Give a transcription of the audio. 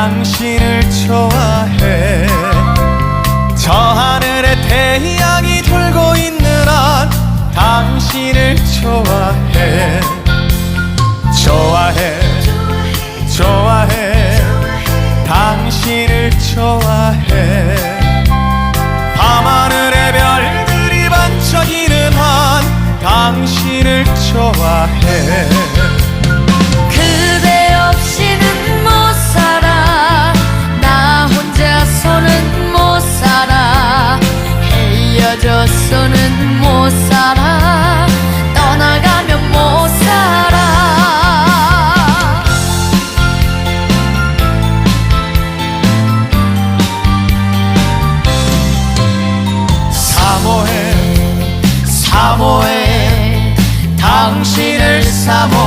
당신을 좋아해. 저 하늘에 태양이 돌고 있는 한 당신을 좋아해. 좋아해. 좋아해. 당신을 좋아해. 밤하늘에 별들이 반짝이는 한 당신을 좋아해. 그저서는 못 살아. 떠나가면 못 살아. 사모해 사모해. 당신을 사모